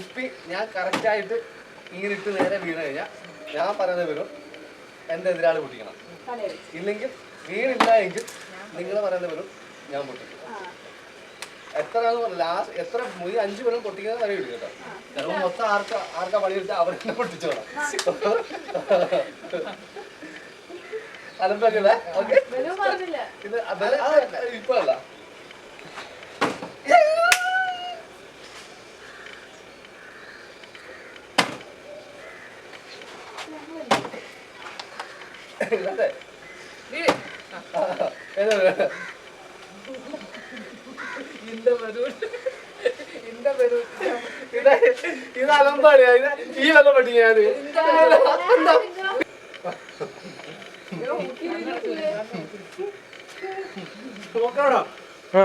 കുപ്പി ഞാൻ കറക്റ്റായിട്ട് ഇങ്ങനെ ഇട്ട് നേരെ വീണ് കഴിഞ്ഞാൽ ഞാൻ പറയുന്നത് വരും എന്റെ എതിരാളി പൊട്ടിക്കണം. ഇല്ലെങ്കിൽ വീണില്ല എങ്കിൽ നിങ്ങൾ പറയുന്നത് വരും ഞാൻ പൊട്ടിക്കും. എത്ര ലാസ്റ്റ് എത്ര മുഴുവൻ അഞ്ച് പേരും പൊട്ടിക്കുന്നത് വരെ ഇടും കേട്ടോ. ചിലപ്പോൾ മൊത്തം ആർക്കാ ആർക്കാ പണി എടുത്താൽ അവർ തന്നെ പൊട്ടിച്ചോളാം അലമ്പല്ലേ ഓക്കെ. ഇത് അതല്ല ഇത്? അലമ്പാണ്. ഈ വെള്ളം പഠിക്കാൻ നോക്കണോ ആ.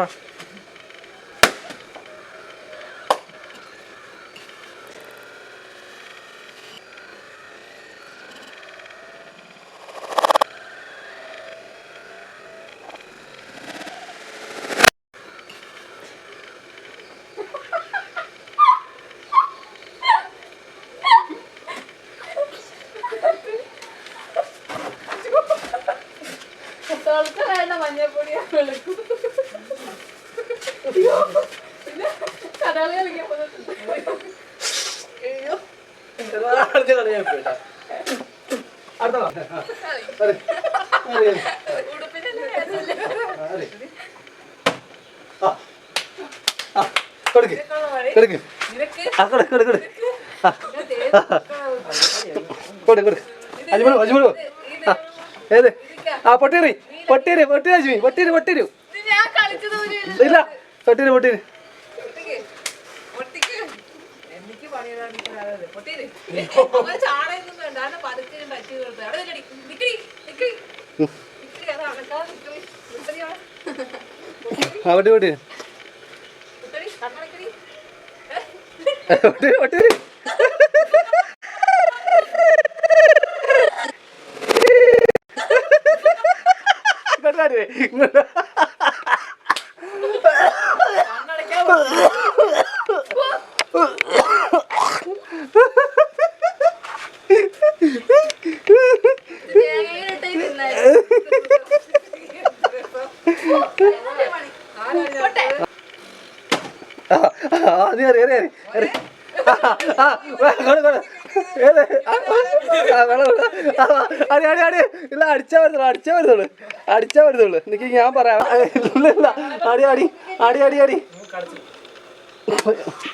രസമില്ല അതെ. ആ. ആ. കൊടുക്ക്. കൊടുക്ക്. അജ്മലു അജ്മലു. ഏത്? ആ പൊട്ടീരി പൊട്ടിരു പൊട്ടി അജ്മി പൊട്ടിരു. പൊട്ടീരി ഇല്ല? പൊട്ടിരു. പൊട്ടിരു അവിടെ പതുക്കെ ഞാൻ ടച്ച് പൊട്ടീരി ഇങ്ങോട്ട് ആ, നീ അറിയ അറിയ അറിയ. അടി അടി അടി ഇല്ല അടിച്ചാ വരുന്നുള്ളു അടിച്ചാ വരുന്നുള്ളു അടിച്ചാ വരുന്നുള്ളു എനിക്ക് ഞാൻ പറയാം ഇല്ല. ഇല്ല അടി അടി അടി അടി അടി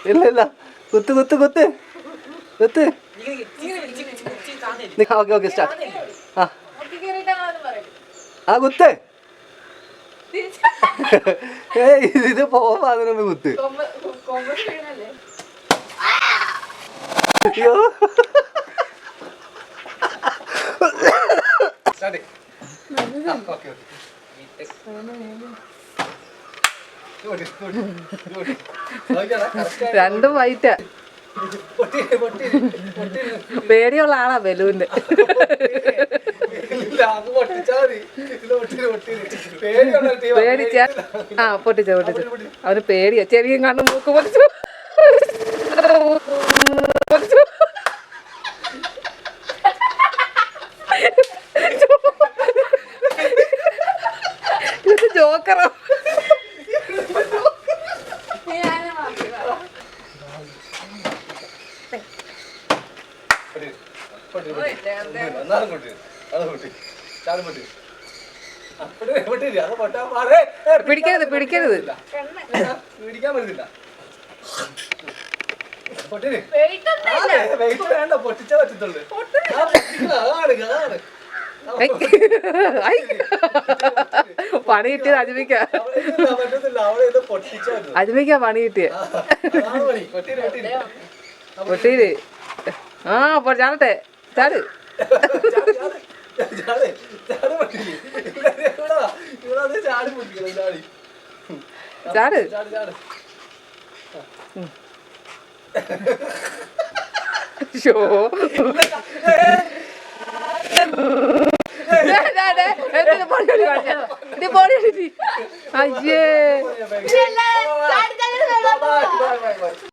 ഇല്ല ഇല്ല കുത്ത് കുത്ത് കുത്ത് കുത്ത് ഓക്കെ ഓക്കെ സ്റ്റാർട്ട് ആ ആ കുത്ത് ഏയ് ഇത് പോവാ അതിനൊന്ന് കുത്ത് അയ്യോ. രണ്ടും വൈറ്റാ പേടിയുള്ള ആളാ ബലൂന്റെ. പേടിച്ച ആ പൊട്ടിച്ച പൊട്ടിച്ച. അവന് പേടിയാ. ചെവിയും കണ്ണും മൂക്ക് പൊട്ടിച്ചു. ജോക്കറോ? പിടിക്കരുത് പിടിക്കരുത്. പിടിക്കാൻ പറ്റുന്നില്ല പൊട്ടിച്ചേ പറ്റത്തുള്ളൂ. അതാണ്. പണി കിട്ടിയത് അജ്മിക്ക. അജ്മിക്ക പണി കിട്ടിയ. അതാണ് പണി. പൊട്ടീര് ആ ചാടട്ടെ. ചാട്. ചാട്, ചാട്, ചാട്, ചാട് പൊട്ടിയില്ലേ? ഇവിടെ, ഇവിടെ വാ. ഇവിടെ വന്ന് ചാടി പൊട്ടിക്കണം, ചാടി. ചാട് ചാട്, ചാട്. ഷോ അയ്യേ